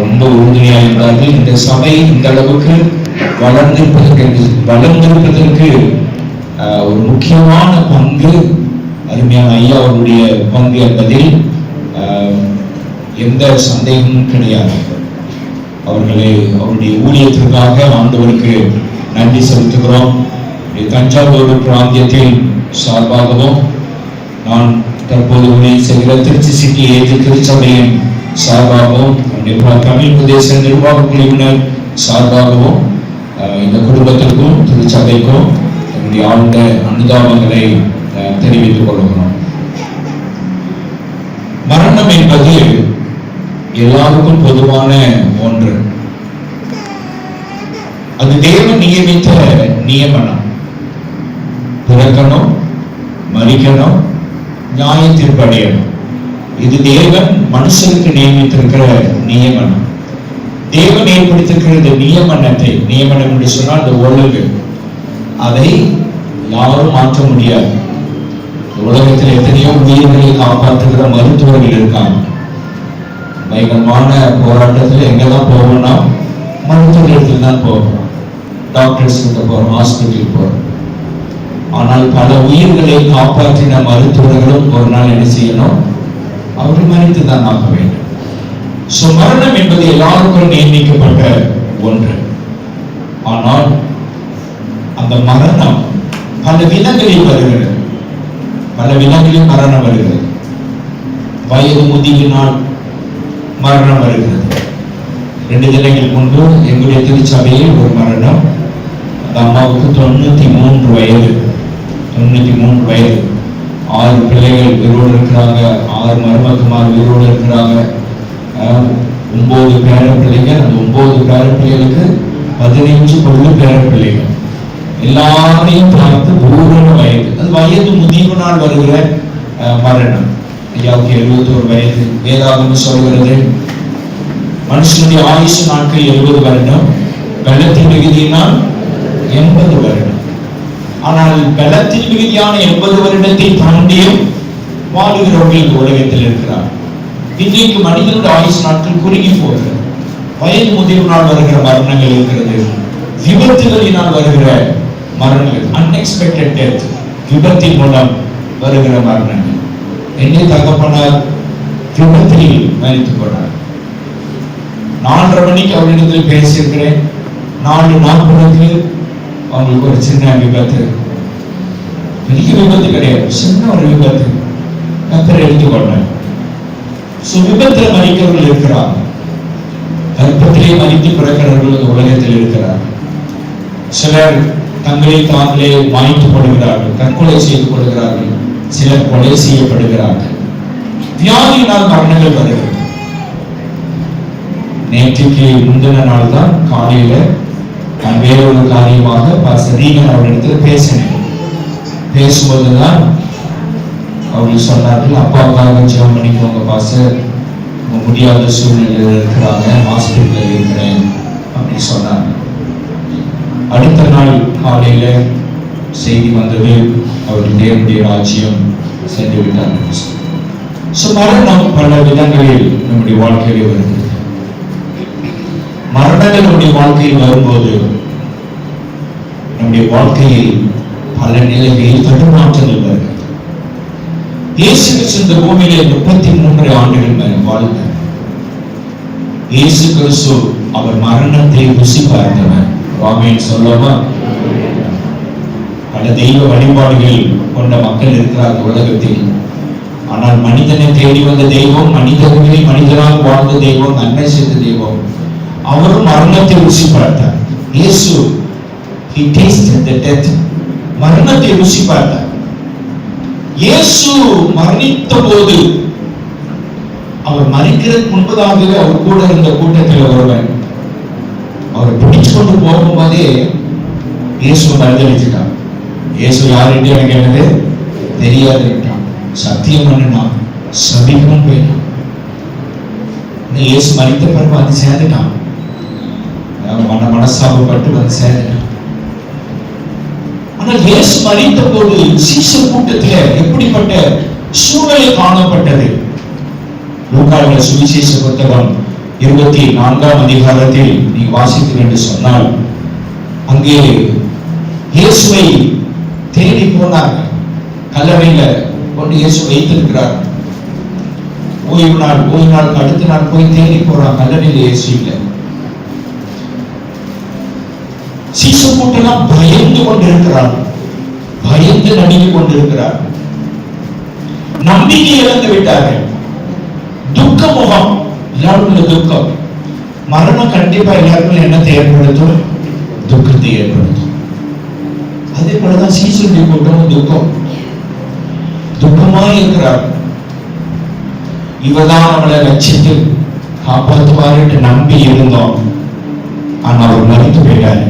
ரொம்ப உறுதுணையாக இருந்தார்கள் இந்த சபை இந்த அளவுக்கு வளர்ந்திருப்பதற்கு வளர்ந்திருப்பதற்கு ஒரு முக்கியமான பங்கு அருமையான ஐயா அவருடைய பங்கு என்பதில் எந்த சந்தேகமும் கிடையாது. அவர்களை அவருடைய ஊழியத்திற்காக ஆண்டவருக்கு நன்றி செலுத்துகிறோம். தஞ்சாவூர் பிராந்தியத்தில் சார்பாகவும் நான் தற்போது ஊழியர் செய்கிற திருச்சி சிட்டி ஏஜ் திருச்சபையின் சார்பாகவும் நிர்வாக தமிழ் பிரதேச நிர்வாக குழுவினர் சார்பாகவும் இந்த குடும்பத்திற்கும் திருச்சபைக்கும் என்னுடைய ஆழ்ந்த அனுதாபங்களை அஹ், தெரிவித்துக் கொள்கிறோம். மரணம் என்பது எல்லாருக்கும் பொதுவான ஒன்று. அது தேவன் நியமித்த நியமனம். பிறக்கணும் மறிக்கணும் நியாயத்தின் தீர்ப்படையணும் இது தேவன் மனுஷனுக்கு நியமித்திருக்கிற நியமனம். தேவன் ஏற்படுத்திருக்கிற இந்த நியமனத்தை நியமனம் என்று சொன்னால் இந்த உலகு அதை யாரும் மாற்ற முடியாது. உலகத்தில் எத்தனையோ உயிர்களை காப்பாற்றுகிற மருத்துவர்கள் இருக்காங்க. பயங்கரமான போராட்டத்தில் எங்கெல்லாம் போவோம்னா மருத்துவர்கள் தான் போவோம். டாக்டர்ஸ் கிட்ட போறோம் ஹாஸ்பிட்டல் போறோம். ஆனால் பல உயிர்களை காப்பாற்றின மருத்துவர்களும் ஒரு நாள் என்ன செய்யணும்? அவர் மறித்து தான் ஆக வேண்டும் ஸோ மரணம் என்பது எல்லாருக்கும் நியமிக்கப்பட்ட ஒன்று. ஆனால் அந்த மரணம் பல விதங்களில் வருகிறது. பல விதங்களில் மரணம் வருகிறது. வயது முதியினால் மரணம் வருகிறது. ரெண்டு தினங்கள் முன்பு எங்களுடைய திருச்சபையில் ஒரு மரணம். அந்த அம்மாவுக்கு தொண்ணூத்தி மூன்று வயது. தொண்ணூத்தி மூன்று வயது. ஆறு பிள்ளைகள் உயிரோடு இருக்கிறாங்க ஆறு மருமக்குமார் உயிரோடு இருக்கிறாங்க. ஒம்பது ஒன்பது பேர பிள்ளைங்க அந்த ஒன்பது பேர பிள்ளைகளுக்கு பதினைஞ்சு கொள்ளு பேர பிள்ளைங்க எல்லாரையும் பார்த்து பூரண வயது அது வயது முதிவு நாள் வருகிற மரணம். ஐயாவுக்கு எழுபத்தோரு வயது வேதாகம் சொல்கிறது மனுஷனுடைய ஆயுசு நாட்கள் எழுபது வருடம் வெள்ளத்தின் மிகுதியினால் எண்பது வருடம். ஆனால் பலத்தின் மிகுதியான எண்பது வருடத்தை தாண்டியும் வாழுகிறவர்கள் இந்த உலகத்தில் இருக்கிறார். இன்றைக்கு மனிதனுடைய ஆயுசு நாட்கள் குறுகி போகிறது. வயது முதிர்வு நாள் வருகிற மரணங்கள் இருக்கிறது. விபத்துகளினால் வருகிற மரணங்கள் அன்எக்ஸ்பெக்டட் டெத் விபத்தின் மூலம் வருகிற மரணங்கள். என்னை தகப்பனார்? விபத்தில் மறித்து போனார் நாலரை மணிக்கு அவரிடத்தில் பேசியிருக்கிறேன். நாலு நாற்பதுக்கு அவங்களுக்கு ஒரு சின்ன விபத்து. பெரிய விபத்து கிடையாது. சின்ன ஒரு விபத்து. கத்தரை எடுத்துக்கொண்டேன் சோ விபத்தில் மறிக்கிறவர்கள் இருக்கிறார் கற்பத்திலே மறித்து பிறக்கிறவர்கள் இந்த உலகத்தில் இருக்கிறார் சிலர் தங்களை தாங்களே மாய்த்து கொள்கிறார்கள் தற்கொலை செய்து கொள்கிறார்கள். சிலர் கொலை செய்யப்படுகிறார்கள். வியாதியினால் மரணங்கள் வருகிறது. நேற்றுக்கு முந்தின நாள் தான் காலையில நான் ஒரு காரியமாக பாஸ்டர் ரீகன் அவரிடத்துல பேசினேன். பேசும்போதுதான் அவர்கள் சொன்னார்கள் அப்பாவுக்காக ஜெபம் பண்ணிக்கோங்க பாஸ்டர். முடியாத சூழ்நிலையில் இருக்கிறாங்க ஹாஸ்பிட்டலில் இருக்கிறேன் அப்படின்னு சொன்னாங்க. அடுத்த நாள் காலையில் செய்தி வந்தது அவர் நேருடைய ராஜ்யம் சென்று விட்டார் ஸோ மரணம் பல விதங்களில் நம்முடைய வாழ்க்கையிலே வருகிறது. மரணங்கள் நம்முடைய வாழ்க்கையில் வரும்போது நம்முடைய வாழ்க்கையில் பல நிலைகளில் தடுமாற்றங்கள் வருகிறது. இயேசு கிறிஸ்து இந்த பூமியிலே முப்பத்தி மூன்று ஆண்டுகள் மேல் வாழ்ந்தார் இயேசு கிறிஸ்து அவர் மரணத்தை ருசி பார்த்தவர். ராமேன் சொல்லவா? பல தெய்வ வழிபாடுகள் கொண்ட மக்கள் இருக்கிறார் உலகத்தில். ஆனால் மனிதனை தேடி வந்த தெய்வம் மனிதர்களை மனிதராக வாழ்ந்த தெய்வம் நன்மை செய்த தெய்வம் அவரும் மரணத்தை ருசி பார்த்தார். இயேசு he tasted the death. மரணத்தை ருசி பார்த்தார். இயேசு மரணித்த போது அவர் மறிக்கிறதுக்கு முன்பதாகவே அவர் கூட இருந்த கூட்டத்தில் ஒருவன் அவரை பிடிச்சு கொண்டு போகும்போதே இயேசு மறுதளிச்சுட்டான் இயேசு யாருன்னு எனக்கு என்னது தெரியாது சத்தியம் பண்ணினான். சபிக்கும் போயிட்டான். இயேசு மறித்த பிறகு அது சேர்ந்துட்டான் மன மனசாபப்பட்டு வந்து சேர்ந்துட்டான் ஆனால் இயேசு மறித்த போது சீச கூட்டத்துல எப்படிப்பட்ட சூழலை காணப்பட்டது? லூக்காவில் சுவிசேஷ புத்தகம் இருபத்தி நான்காம் அதிகாரத்தில் நீ வாசித்து என்று சொன்னால் அங்கே இயேசுவை தேடி போனார்கள் கல்லறையில கொண்டு இயேசு வைத்திருக்கிறார். ஓய்வு நாள் ஓய்வு நாளுக்கு அடுத்த நாள் போய் தேடி போறான் கல்லறையில் இயேசு இல்லை. சீசு கூட்டெல்லாம் பயந்து கொண்டிருக்கிறார். பயந்து நடுங்கிக் கொண்டிருக்கிறார். நம்பிக்கை இழந்து விட்டார்கள். துக்க முகம். எல்லாருக்கும் துக்கம். மரணம் கண்டிப்பா எல்லாருக்கும் என்னத்தை ஏற்படுத்தும் துக்கத்தை ஏற்படுத்தும். அதே போலதான் சீசுடைய கூட்டமும் துக்கம். துக்கமா இருக்கிறார். இவதான் நம்மளை லட்சித்து காப்பாற்றுவார் நம்பி இருந்தோம். ஆனால் அவர் மறித்து போயிட்டார்.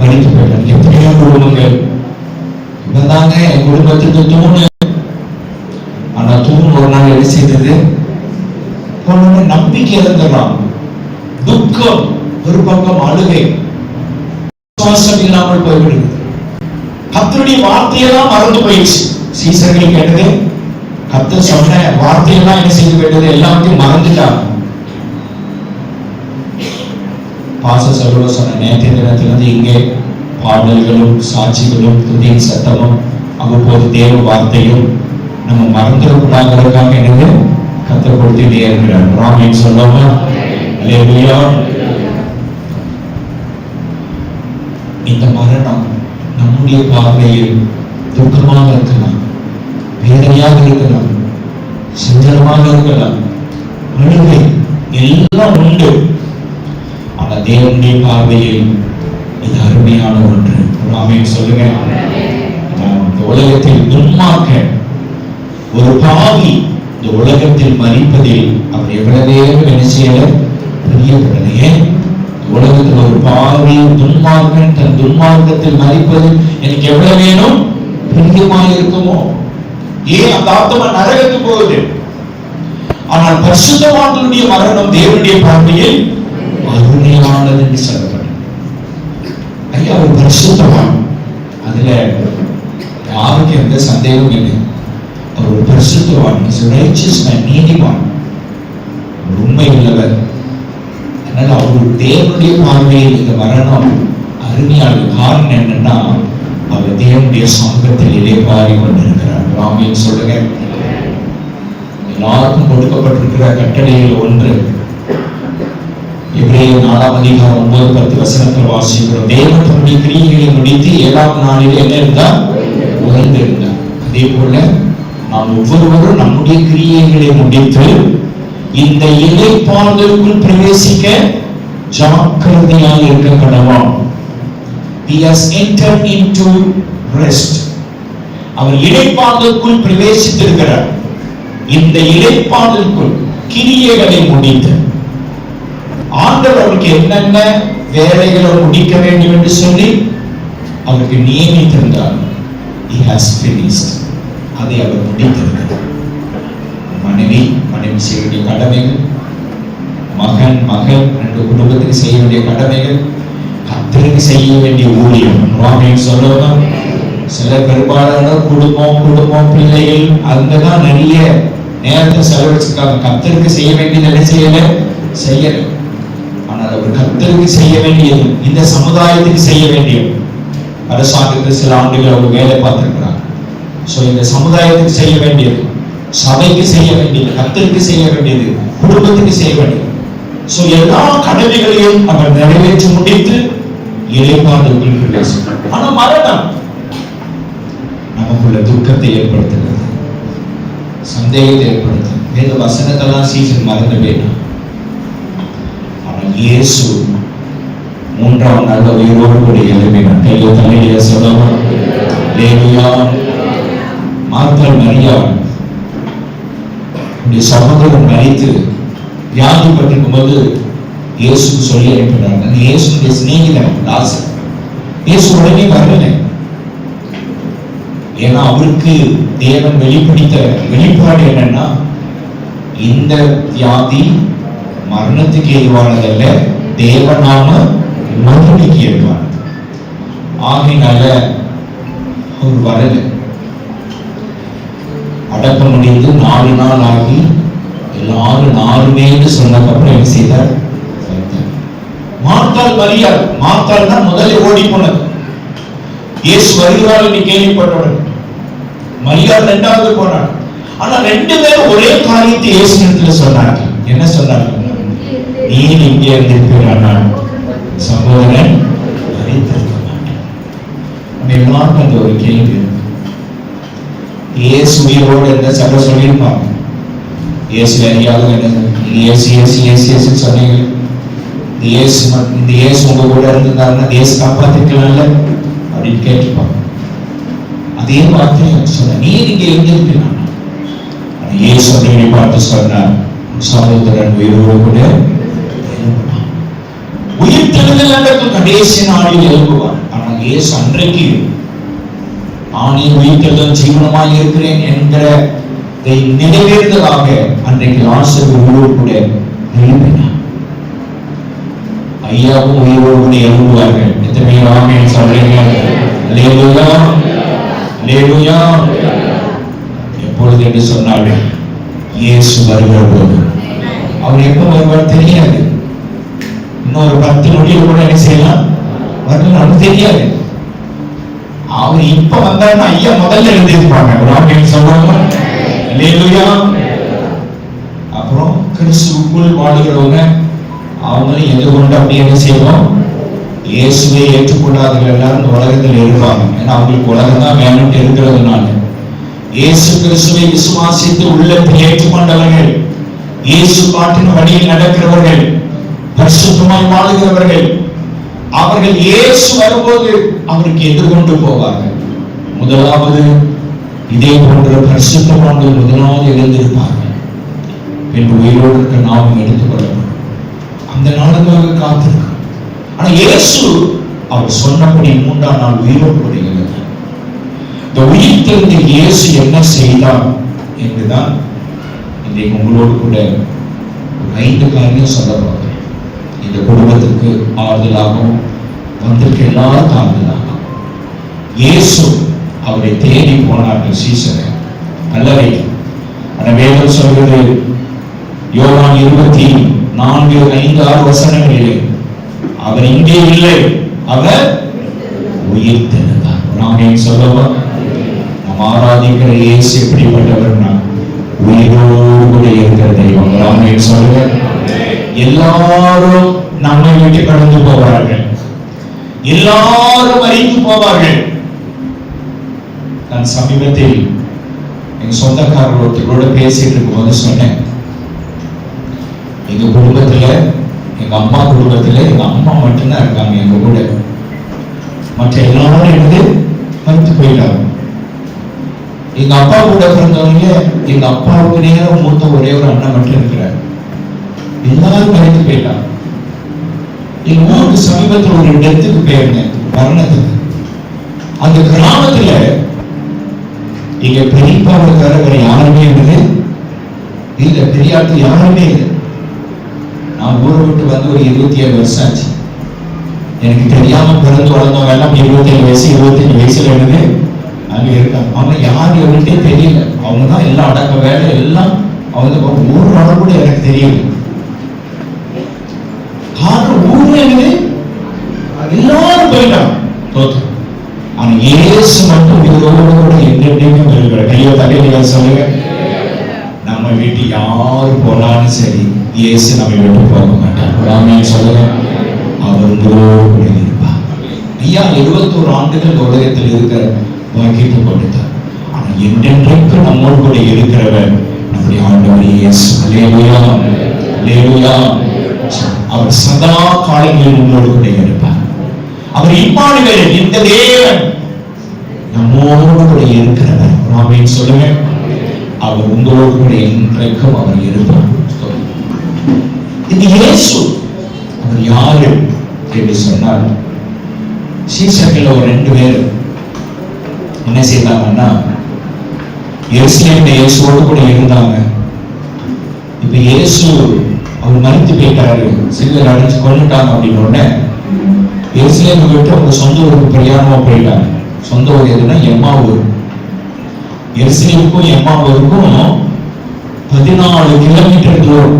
மறித்து போயிட்டார். எப்படியோ குடும்பங்கள். இவதாங்க என் குடும்பத்துக்கு தூணு. ஆனா தூண் ஒரு நாள் என்ன செய்தது? போன நம்பிக்கை இருந்துடலாம் துக்கம் ஒரு பக்கம் அழுகை. விசுவாசம் இல்லாமல் போய்விடுது கத்தருடைய வார்த்தையெல்லாம் மறந்து போயிடுச்சு. சீசர்கள் கேட்டது கத்த சொன்ன வார்த்தையெல்லாம் என்ன செய்து விட்டது? எல்லாத்தையும் மறந்துட்டாங்க பாச சகோதர சொன்ன நேற்றைய தினத்திலிருந்து இங்கே பாடல்களும் சாட்சிகளும் துதியின் சத்தமும் அவ்வப்போது தேவ வார்த்தையும் நம்ம மறந்துடக்கூடாதுக்காக எனக்கு கத்தர் கொடுத்துட்டே இருக்கிறார் ராமின் சொல்லாம? அல்லேலூயா இந்த மரணம் நம்முடைய பார்வையில் துக்கமாக இருக்கலாம் வேதனையாக இருக்கலாம் சுந்தரமாக இருக்கலாம். அழுகை எல்லாம் உண்டு. ஆனால் தேவனுடைய பார்வையில் இது அருமையான ஒன்று. ஆமென். சொல்லுங்க. இந்த உலகத்தில் துன்மார்க்க ஒரு பாவி இந்த உலகத்தில் மறிப்பதில் அவர் எவ்வளவே நினைச்சியல செய்யல? ஏன்? உலகத்தில் ஒரு பாவி துன்மார்க்கன் தன் துன்மார்க்கத்தில் மறிப்பது எனக்கு எவ்வளவு வேணும் பிரியமாக இருக்குமோ? ஏன் அந்த ஆத்மா நரகத்துக்கு போகுது? ஆனால் பரிசுத்தவான்களுடைய மரணம் தேவனுடைய பார்வையில் அருமையானது என்று சொல்லப்படும் ஐயா ஒரு பரிசுத்தவான். அதுல யாருக்கு எந்த சந்தேகமும் இல்லை. அவர் ஒரு பரிசுத்தவான். இஸ் ரைச்சியஸ் மேன் நீதிமான். ஒரு உண்மை உள்ளவர் அதனால அவர் தேவனுடைய பார்வையில் இந்த மரணம் அருமையாக காரணம் என்னன்னா அவர் தேவனுடைய சமூகத்தில் இடைப்பாடி கொண்டிருக்கிறார். ராமின்னு சொல்லுங்க. எல்லாருக்கும் கொடுக்கப்பட்டிருக்கிற கட்டளையில் ஒன்று எபிரேய நாலாம் அதிகாரம் ஒன்பது பத்து வசனத்தில் வாசிக்கிறோம். தேவன் தம்முடைய கிரியைகளை முடித்து ஏழாம் நாளில் என்ன இருந்தார்? உயர்ந்து இருந்தார் அதே போல நாம் ஒவ்வொருவரும் நம்முடைய கிரியைகளை முடித்து இந்த இலைப்பாதலுக்குள் பிரவேசிக்க ஜாக்கிரதையாக இருக்க கடவாம் he has entered into rest. அவர் இடைப்பாதலுக்குள் பிரவேசித்திருக்கிறார். இந்த இடைப்பாதலுக்குள் கிரியைகளை முடித்து ஆண்டவர் அவருக்கு என்னென்ன வேலைகளை முடிக்க வேண்டும் என்று சொல்லி அவருக்கு நியமித்திருந்தார். He has finished. அதை அவர் முடித்திருக்கிறார். மனைவி மனைவி செய்ய வேண்டிய கடமைகள் மகன் மகள் ரெண்டு குடும்பத்துக்கு செய்ய வேண்டிய கடமைகள் கத்தருக்கு செய்ய வேண்டிய ஊழியம். ராமியம் சொல்லணும் சில பெரும்பாலான குடும்பம் குடும்பம் பிள்ளைகள் அங்கதான் நிறைய நேரத்தை செலவழிச்சிருக்காங்க. கத்தருக்கு செய்ய வேண்டியது என்ன செய்யல செய்யலை. ஆனால் ஒரு கத்தருக்கு செய்ய வேண்டியது இந்த சமுதாயத்துக்கு செய்ய வேண்டியது. அரசாங்கத்தில் சில ஆண்டுகள் அவங்க வேலை பார்த்துருக்கிறாங்க. ஸோ இந்த சமுதாயத்துக்கு செய்ய வேண்டியது சபைக்கு செய்ய வேண்டியது கத்தருக்கு செய்ய வேண்டியது குடும்பத்துக்கு செய்ய வேண்டியது. ஸோ எல்லா கடமைகளையும் அவர் நிறைவேற்றி முடித்து இறைப்பாதலுக்குள் பிரவேசித்தார் ஆனால் மரணம். நமக்குள்ள துக்கத்தை ஏற்படுத்துகிறது. சந்தேகத்தை ஏற்படுத்தும் வேத வசனத்தெல்லாம் சீசன் மறந்து வேண்டாம் இயேசு மூன்றாம் நாள் உயிரோடு கூட எழுப்பினார். கையில தலையில சொல்லவும் லேவியா மாத்திரம் மரியா உடைய சகோதரன் மறித்து வியாதிப்பட்டிருக்கும் போது இயேசு சொல்லி அனுப்பினார். அந்த இயேசுடைய சிநேகிதன் லாசர் இயேசு உடனே வரவில்லை. ஏன்னா அவருக்கு தேவன் வெளிப்படுத்த வெளிப்பாடு என்னன்னா இந்த வியாதி மரணத்துக்கு ஏதுவானதல்ல தேவநாம மறுபடிக்கு ஏதுவானது ஆகையினால அவர் வரல. அடக்கம் முடிந்து நாலு நாள் ஆகி எல்லாரும் நாலுமேன்னு சொன்னதுக்கப்புறம் என்ன செய்தார்? மாத்தால் மரியாள் மாத்தால் தான் முதல்ல ஓடி போனது இயேசு வருகிறார் என்று கேள்விப்பட்டவுடன் மரியாள் ரெண்டாவது போனார் ஆனா ரெண்டு பேரும் ஒரே காரியத்தை இயேசு இடத்துல சொன்னார்கள். என்ன சொன்னார்கள்? நீ இங்கே இருந்திருக்கிறான் சகோதரன் எல்லாருக்கும் அந்த ஒரு கேள்வி. இயேசு உயிரோடு இருந்த சக சொல்லியிருப்பாங்க இயேசு அறியாத என்ன இயேசு இயேசு இயேசு சொன்னீங்க இந்த இயேசு இந்த இயேசு உங்க கூட இருந்திருந்தாருன்னா இயேசு காப்பாத்திருக்கலாம்ல அப்படின்னு கேட்டுப்பாங்க அதே வார்த்தையை அவர் நீ இங்க இருந்திருக்கிறான் இயேசு அப்படி பார்த்து சொன்னார். சகோதரன் உயிரோடு கூட எழும்பினான். உயிர் தெழுதல் அன்றைக்கு கடைசி நாளில் எழுப்புவார் ஆனால் இயேசு அன்றைக்கு ஆணி உயிர்த்தெழுதல் ஜீவனமாய் இருக்கிறேன் என்கிற நிறைவேறுதலாக அன்றைக்கு ஆசிரியர் உயிரோடு கூட எழுப்பினார். ஐயாவும் உயிரோடு கூட எழுப்புவார்கள் எத்தனை பேர் சொல்றீங்க? அல்லேலூயா. அல்லேலூயா. எப்பொழுது என்று சொன்னார்கள்? இயேசு வருகிற போது அவர் எப்ப வருவார் தெரியாது. ஒரு பத்து நொடியில் கூட என்ன செய்யலாம்? வரலாம் நமக்கு தெரியாது. அவர் இப்ப வந்தாருன்னா ஐயா முதல்ல எழுதியிருப்பாங்க. ஒரு ஆமென் சொல்றாங்க. அல்லேலூயா. அப்புறம் கிறிஸ்துக்குள் வாழுகிறவங்க அவங்களும் எதிர்கொண்டு அப்படி என்ன செய்வோம் இயேசுவை ஏற்றுக்கொண்டார்கள் எல்லாரும் இந்த உலகத்தில் இருப்பாங்க. ஏன்னா அவங்களுக்கு உலகம் தான் வேணும்ட்டு இருக்கிறதுனால. இயேசு கிறிஸ்துவை விசுவாசித்து உள்ளத்தில் ஏற்றுக்கொண்டவர்கள் இயேசு பாட்டின் வழியில் நடக்கிறவர்கள் பரிசுத்தமாய் வாழுகிறவர்கள் அவர்கள் இயேசு வரும்போது அவருக்கு எதிர்கொண்டு போவார்கள். முதலாவது இதே போன்ற பரிசுத்தமானது முதலாவது எழுந்திருப்பார்கள். பின்பு உயிரோடு இருக்க நாமும் எடுத்துக்கொள்ளப்படும் அந்த நாளுக்காக காத்திருக்கும் ஆனா இயேசு அவர் சொன்னபடி மூன்றாம் நாள் உயிரோடு கூட இந்த உயிர் தெரிந்த இயேசு என்ன செய்தார் என்றுதான் இன்றைக்கு உங்களோடு கூட ஐந்து காரியம் சொல்ல போகிறேன் இந்த குடும்பத்திற்கு ஆறுதலாகவும் வந்திருக்க எல்லாரும் ஆறுதலாகும் இயேசு அவரை தேடி போனார்கள் சீசரை அல்லவை ஆனா வேதம் சொல்கிறது யோகான் இருபத்தி நான்கு ஐந்து ஆறு வசனங்களிலே அவர் இங்கே இல்லை அவர் உயிர் திறந்தார் நாம் சொல்லவா? நாம் ஆராதிக்கிற இயேசு எப்படிப்பட்டவர்னா உயிரோடு கூட இருக்கிற தெய்வம். ராமேன் சொல்லுவேன் எல்லாரும் நம்மை விட்டு கடந்து போவார்கள். எல்லாரும் அறிந்து போவார்கள். நான் சமீபத்தில் எங்க சொந்தக்காரர் ஒருத்தரோட பேசிட்டு இருக்கும்போது சொன்னேன். எங்க குடும்பத்துல எங்க அம்மா குடும்பத்துல எங்க அம்மா மட்டும்தான் இருக்காங்க எங்க கூட. மற்ற எல்லாரும் இருந்து மறுத்து போயிட்டாங்க. எங்க அப்பா கூட பிறந்தவங்க எங்க அப்பாவுக்கு நேரம் மூத்த ஒரே ஒரு அண்ணன் மட்டும் இருக்கிறார். எல்லாரும் மறைத்து போயிட்டாங்க. என் ஊருக்கு சமீபத்தில் ஒரு இடத்துக்கு போயிருந்தேன் மரணத்துக்கு அந்த கிராமத்துல எங்க பெரியப்பாவை தவிர யாருமே இல்லை. இல்ல பெரியாட்டு யாருமே இல்லை. நான் ஊரை விட்டு வந்து ஒரு இருபத்தி ஏழு வருஷம் ஆச்சு. எனக்கு தெரியாம பிறந்து வளர்ந்தவங்க எல்லாம் இருபத்தேழு வயசு இருபத்தஞ்சு வயசுல இருந்து அங்க இருக்காங்க. அவங்க யார் எவன்ட்டே தெரியல. அவங்க தான் எல்லாம் அடக்க வேலை எல்லாம் அவங்க ஒரு நாள் கூட எனக்கு தெரியல. காரணம் இருக்குது எல்லாரும் போயிட்டாங்க தோத்து. ஆனா இயேசு மட்டும் இதோடு கூட என்றென்றையுமே இருக்கிற கையோ தலையில சொல்லுங்க. நம்ம வீட்டு யாரு போனாலும் சரி இயேசு நம்ம விட்டு போக மாட்டார். சொல்லுங்க. அவர் கூட இருப்பார். ஐயா இருபத்தோரு ஆண்டுகள் உலகத்தில் இருக்கிற வாக்கியத்தை கொடுத்தார் ஆனா என்றென்றைக்கு நம்மோடு கூட இருக்கிறவர் நம்முடைய ஆண்டவர் இயேசு. அல்லேலூயா. அல்லேலூயா. அவர் சதா காலங்களில் உங்களோடு கூட இருப்பார். அவர் இம்மானுவேல் இந்த தேவன் நம்மோடு கூட இருக்கிறவர். ராமேன் சொல்லுங்க. அவர் உங்களோடு கூட இன்றைக்கும் அவர் இருப்பார். இந்த இயேசு அவர் யாரு என்று சொன்னால் சீசர்கள் ஒரு ரெண்டு பேர். என்ன செய்தாங்கன்னா இந்த இயேசுவோடு கூட இருந்தாங்க. இப்ப இயேசு அவர் மறைத்து போயிட்டாரு. சிலர் அடிச்சு கொண்டுட்டாங்க அப்படின்னு உடனே எருசலேம் விட்டு அவங்க சொந்த ஊருக்கு பிரயாணமா போயிட்டாங்க. சொந்த ஊர் எதுனா எம்மா ஊர். எருசலேமுக்கும் எம்மா ஊருக்கும் பதினாலு கிலோமீட்டர் தூரம்.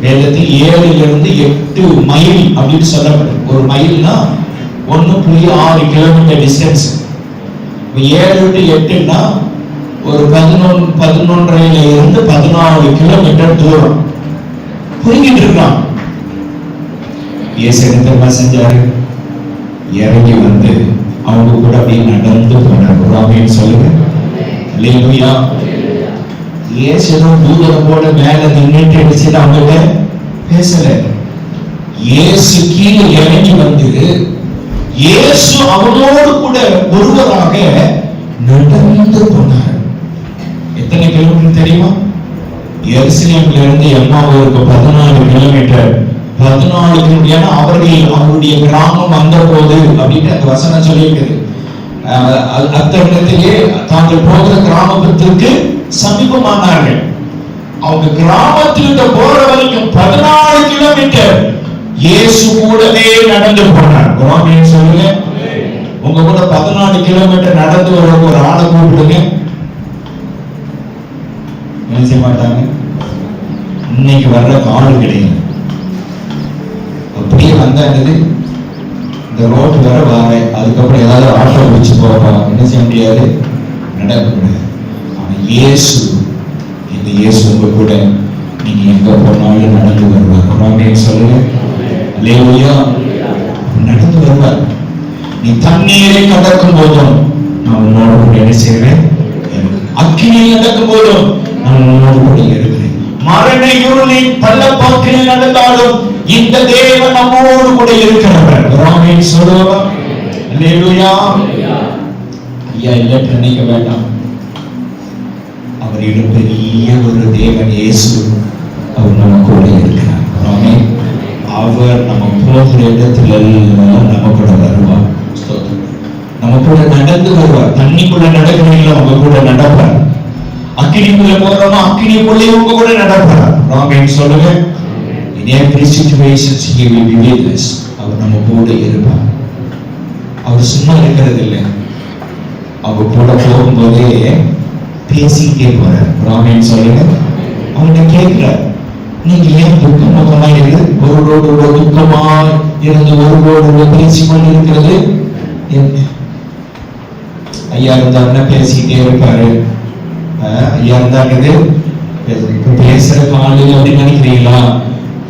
வேதத்தில் ஏழுல இருந்து எட்டு மைல் அப்படின்னு சொல்லப்படுது ஒரு மைல்னா ஒன்று புள்ளி ஆறு கிலோமீட்டர் டிஸ்டன்ஸ் ஏழு டு எட்டுன்னா ஒரு பதினொன்று பதினொன்றையில இருந்து பதினாலு கிலோமீட்டர் தூரம். புரிஞ்சிட்டு இருக்கான் இயேசு என்ன தெரியுமா செஞ்சாரு? இறங்கி வந்து அவங்க கூட அப்படியே நடந்து போனார். ராமின்னு சொல்லுங்க. அல்லேலூயா இயேசு ஏதோ போல மேல நின்னுட்டு அடிச்சுட்டு அவங்ககிட்ட பேசல. இயேசு கீழே இறங்கி வந்து இயேசு அவனோடு கூட ஒருவராக நடந்து போனார் எத்தனை கிலோமீட்டர் தெரியுமா எருசலேம்ல இருந்து எம்மாவூருக்கு பதினாலு கிலோமீட்டர் பதினாலு கிலோமீட்டர் ஏன்னா அவர்கள் அவருடைய கிராமம் வந்த போது அப்படின்னு அந்த வசனம் சொல்லியிருக்குது. அந்த இடத்திலே தாங்கள் போகிற கிராமத்திற்கு சமீபமானார்கள். அவங்க கிராமத்திலிட்ட போற வரைக்கும் பதினாலு கிலோமீட்டர் இயேசு கூடவே நடந்து போனார். குராமின்னு சொல்லுங்க. உங்க கூட பதினாலு கிலோமீட்டர் நடந்து வர ஒரு ஆளை கூப்பிடுங்க. நினைச்ச மாட்டாங்க? இன்னைக்கு வர்ற காடு கிடையாது அப்படியே வந்தா இந்த ரோட்டு வர வாரேன். அதுக்கப்புறம் ஏதாவது ஆட்டோ வச்சு போகலாம் என்ன செய்ய முடியாது? நடக்க முடியாது. இயேசு இந்த இயேசு உங்க கூட நீங்க எங்க போனாலும் நடந்து வருவார். அப்படின்னு சொல்லுங்க. அல்லேலூயா நடந்து வருவார். நீ தண்ணீரை கடக்கும் போதும் நான் உன்னோட கூட என்ன செய்வேன்? அக்கினியை நடக்கும் போதும் நான் உன்னோட கூட இருக்கிறேன் மரண இருளின் பள்ளப்பாக்கில் நடந்தாலும் இந்த தேவன் நம்மோடு கூட இருக்கிறவர் ராமேன் சொல்லுவார் அல்லேலூயா. ஐயா இல்லைன்னு நினைக்க வேண்டாம். அவரிடம் பெரிய ஒரு தேவன் இயேசு அவர் நம்ம கூட இருக்கிறார். ஆமென். அவர் நம்ம போகிற இடத்துல எல்லாம் நம்ம கூட வருவார். நம்ம கூட நடந்து வருவார். தண்ணிக்குள்ள நடக்கிறீங்களோ அவங்க கூட நடப்பார். அக்கினிக்குள்ள போறோமோ அக்கினிக்குள்ளே உங்க கூட நடப்பார் ராமேன் சொல்லுங்க in every situations he will be with us அவர் நம்ம கூட இருப்பார். அவர் சும்மா இருக்கிறது இல்லை. அவர் கூட போகும்போதே பேசிக்கிட்டே போறார். ராமேன் சொல்லுங்க அவன்கிட்ட கேட்கிறார். நீங்க ஏன் துக்க முகமா இருக்கு ஒருவரோடு ஒரு துக்கமா இருந்து ஒருவரோடு பேசிக்கொண்டு இருக்கிறது? ஐயா இருந்தாருன்னா பேசிக்கிட்டே இருப்பாரு. ஐயா இருந்தாங்க இப்ப பேசுற காலையில் அப்படின்னு நினைக்கிறீங்களா?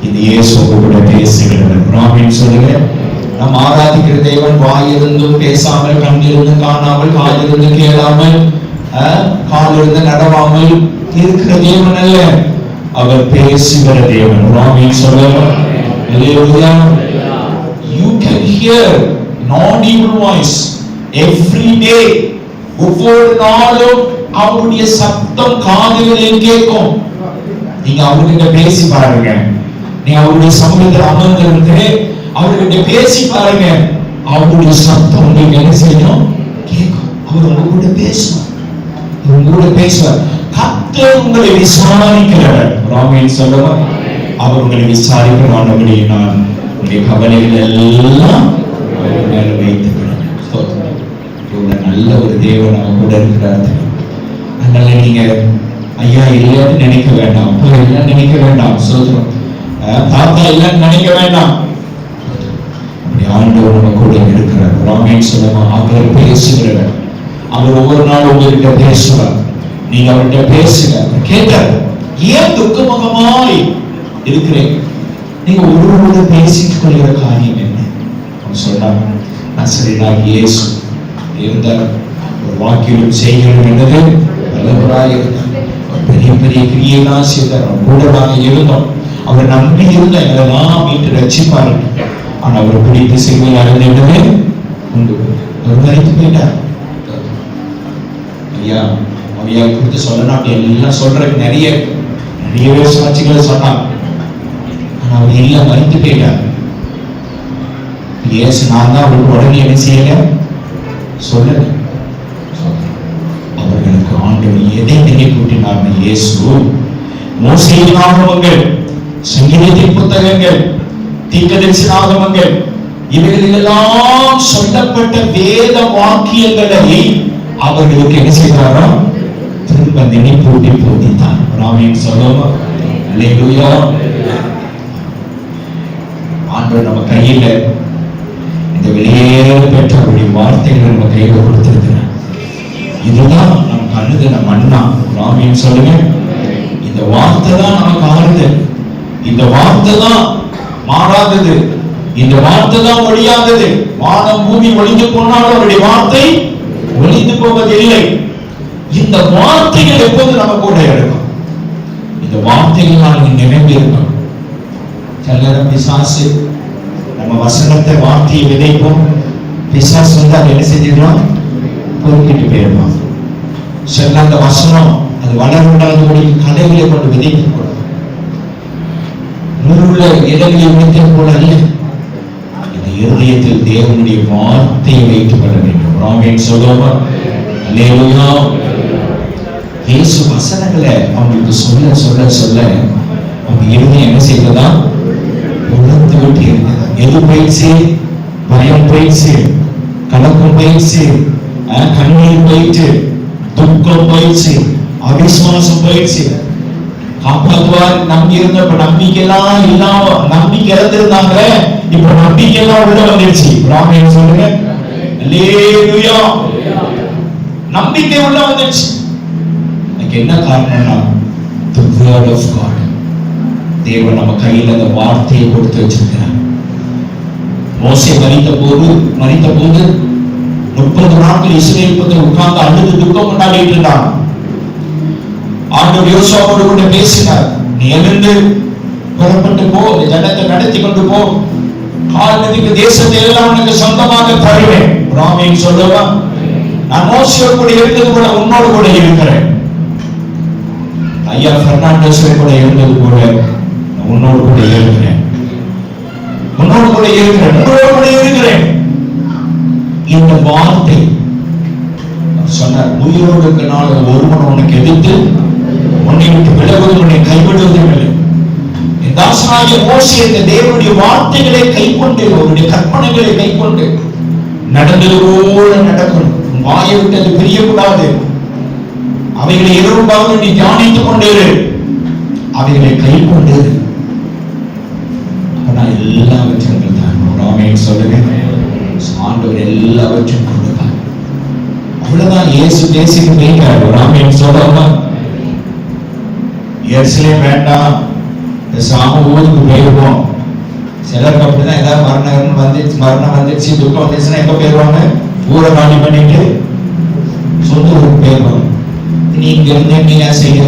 இது இயேசு கூட பேசுகிறவர் ராமேன் சொல்லுங்க நம் ஆராதிக்கிற தேவன் வாயிருந்தும் பேசாமல் கண்ணிருந்தும் காணாமல் காதிலிருந்து கேளாமல் அஹ், காலிலிருந்து நடவாமல் இருக்கிற தேவன் அல்ல. அவர் பேசுகிற தேவன். ராமேன் சொல்லுங்க you can hear an audible voice every day ஒவ்வொரு நாளும் அவருடைய சத்தம் காதுகளில் கேட்கும். நீங்க அவர்கிட்ட பேசி பாருங்க. நீங்க அவருடைய சமூகத்தில் அமர்ந்திருந்து அவர்கிட்ட பேசி பாருங்க. அவருடைய சத்தம் உங்களுக்கு என்ன செய்யணும் கேட்கும். அவர் உங்க கூட பேசுவார். அவர் உங்க கூட பேசுவார். கர்த்தர் உங்களை விசாரிக்கிறவர். ராமையன் சொல்லுவார் அவர் உங்களை விசாரிக்கிறவானபடி நான் உங்களுடைய கவலைகள் எல்லாம் மேல வைத்துக்கிறேன் நல்ல ஒரு தேவன் நம்ம கூட இருக்கிறார். அதனால நீங்க ஐயா இல்லைன்னு நினைக்க வேண்டாம். இல்லைன்னு நினைக்க வேண்டாம். சோதரம் தாத்தா இல்லைன்னு நினைக்க வேண்டாம். அப்படி ஆண்டவர் நம்ம கூட இருக்கிறார். ராமேன் சொல்லுமா அவர் பேசுகிறவர். அவர் ஒவ்வொரு நாள் உங்ககிட்ட பேசுவார். நீங்க அவர்கிட்ட பேசுங்க. கேட்டார். ஏன் துக்கமுகமாய் இருக்கிறேன் நீங்க ஒருவரோடு பேசிக் கொள்கிற காரியம் என்ன? அவன் சொன்னான் நான் சரிதான் இயேசு. இருந்தார் ஒரு வாக்கியம் செய்கிறோம் என்னது? நல்லவராய் இருந்தார் பெரிய பெரிய கிரியெல்லாம் செய்தார் அவர் கூட இருந்தோம் அவர் நம்பி இருந்த எங்களெல்லாம் மீட்டு ரட்சிப்பார் ஆனா அவர் பிடித்து சிலுவையில் அடைந்தது உண்டு. அவர் நினைத்து போயிட்டார். ஐயா அவையா குறித்து சொல்லணும். அப்படி எல்லாம் சொல்றதுக்கு நிறைய நிறையவே சாட்சிகளை சொன்னாங்க ஆனா அவர் எல்லாம் மறித்து போயிட்டார். ஏசு நான் தான் அவருக்கு உடனே என்ன செய்யல? சொல்லலை. அவர்களுக்கு எதை நினைப்பூட்டினார் இயேசு? மோசையின் ஆகமங்கள் சங்கீதத்தின் புத்தகங்கள் தீர்க்கதரிசனாகமங்கள் இவைகளெல்லாம் சொல்லப்பட்ட வேத வாக்கியங்களை அவர்களுக்கு என்ன செய்கிறாரோ? திரும்ப நினைப்பூட்டி போதித்தான் ராமின் சொல்லுவோமா அல்லேலூயா ஆண்டு நம்ம கையில இந்த வெளியே பெற்றவருடைய வார்த்தைகளை நம்ம கையில கொடுத்திருக்கிறார். இதுதான் நம்ம கண்ணுது நம்ம அண்ணா ராமின் சொல்லுங்க. இந்த வார்த்தை தான் நமக்கு ஆறுதல் இந்த வார்த்தை தான் மாறாதது. இந்த வார்த்தை தான் ஒழியாதது. வானம் பூமி ஒளிந்து போனாலும் அவருடைய வார்த்தை ஒளிந்து போவதில்லை. இந்த வார்த்தைகள் எப்போது நம்ம கூட இருக்கும்? இந்த வார்த்தைகளால் நீ நினைவு இருக்கும் சிலரும் பிசாசு நம்ம வசனத்தை வார்த்தையை விதைப்போம். பிசாசு வந்து அதை என்ன செஞ்சிடலாம் பொறுக்கிட்டு போயிடுவான். சில அந்த வசனம் அது வளர்ந்தாதபடி கலைகளை கொண்டு விதைக்கக்கூடாது நூறுல இடங்களை விதைத்த போல அல்ல. இந்த இருதயத்தில் தேவனுடைய வார்த்தையை வைத்துக் கொள்ள வேண்டும். ராமேன் சொல்லுவா அல்லேலூயா. இயேசு வசனங்களை அவங்களுக்கு சொல்ல சொல்ல சொல்ல அவங்க இருதயம் என்ன செய்ததா? உணர்ந்து விட்டு இருந்தது எது பயிற்சி பயம் பயிற்சி கலக்கம் பயிற்சி கண்ணீர் பயிற்சி துக்கம் போயிடுச்சு அவிசுவாசம் போயிடுச்சு காப்பாற்றுவார் நம்பி இருந்த இப்ப நம்பிக்கை எல்லாம் இல்லாம நம்பிக்கை இறந்திருந்தாங்க இப்ப நம்பிக்கை எல்லாம் உள்ள வந்துருச்சு. ராமேன் சொல்லுங்க அல்லேலூயா. நம்பிக்கை உள்ள வந்துருச்சு. அதுக்கு என்ன காரணம்னா தி வேர்ட் ஆஃப் காட் தேவன் நம்ம கையில அந்த வார்த்தையை கொடுத்து வச்சிருக்கிறார். மோசே மறித்த போது மறித்த போது முப்பது நாட்கள் இஸ்ரேல் பத்தி உட்கார்ந்து அழுது துக்கம் கொண்டாடிட்டு இருந்தான். ஆண்டவர் யோசுவாவோடு கூட பேசினார் நீ எழுந்து புறப்பட்டு போ ஜனத்தை நடத்தி கொண்டு போ. கால் தேசத்தை எல்லாம் உனக்கு சொந்தமாக தருவேன். ராமேன் சொல்லுவா? நான் மோசையோடு கூட இருந்தது கூட உன்னோடு கூட இருக்கிறேன். ஐயா பெர்னாண்டஸ் கூட இருந்தது கூட உன்னோடு கூட இருக்கிறேன். உன்னோடு கூட இருக்கிறேன் உங்களோடு கூட இருக்கிறேன். இந்த வார்த்தை சொன்னார். உயிரோடு இருக்கனால ஒருவன் உனக்கு எதிர்த்து உன்னை விட்டு விலகுவது உன்னை கைவிடுவதும் இல்லை. என் தாசனாகிய மோசே இந்த தேவனுடைய வார்த்தைகளை கைக்கொண்டு அவருடைய கற்பனைகளை கைக்கொண்டு நடந்தது போல நடக்கணும் வாயை விட்டு அது பிரியக்கூடாது. அவைகளை இரவுபாக நீ தியானித்துக் கொண்டிரு அவைகளை கை கொண்டு நான் எல்லாவற்றையும் தான் ராமேன் சொல்லுங்க. ஆண்டவர் எல்லாவற்றையும் கொடுப்பார். அவ்வளவுதான் இயேசு பேசிட்டு போயிட்டார். ராமேன் சொல்லமா எருசலேம் வேண்டாம். இந்த சாம ஊருக்கு போயிருவோம் சிலருக்கு அப்படிதான் ஏதாவது மரணம் வந்துச்சு மரணம் வந்துச்சு துக்கம் வந்துச்சுன்னா எங்க போயிருவாங்க? ஊரை காணி பண்ணிட்டு சொந்த ஊருக்கு போயிருவாங்க. நீ இங்க இருந்து நீ ஏன் செய்ய?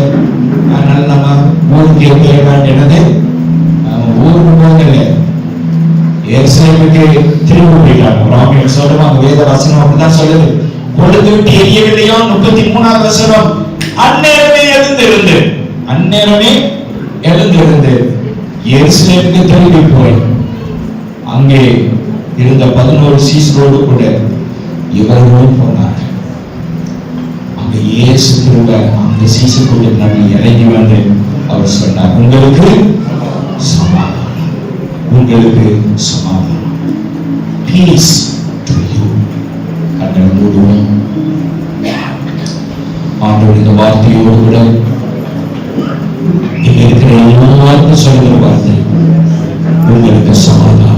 அதனால நம்ம ஊருக்கு போயிட வேண்டியது நம்ம ஊருக்கு போகல எருசலேமுக்கு திரும்ப போயிட்டாங்க. ராமியல் சொல்லுவாங்க வேத வசனம் அப்படிதான் சொல்லுது. கொடுத்து தெரியவில்லையோ? முப்பத்தி மூணாவது வசனம். அந்நேரமே எழுந்திருந்து. அந்நேரமே எழுந்திருந்து எருசலேமுக்கு திரும்பி போய் அங்கே இருந்த பதினோரு சீசரோடு கூட இவர்களும் போனார் அங்க இயேசு திரும்ப அந்த சீசுக்குள்ள நம்பி இறங்கி வந்து அவர் சொன்னார் உங்களுக்கு சமாதானம். உங்களுக்கு சமாதானம் பீஸ் டு யூ கண்ணை மூடுவோம் ஆண்டவர் இந்த வார்த்தையோடு கூட இங்க இருக்கிற எல்லாருக்கும் சொல்லுகிற வார்த்தை உங்களுக்கு சமாதானம்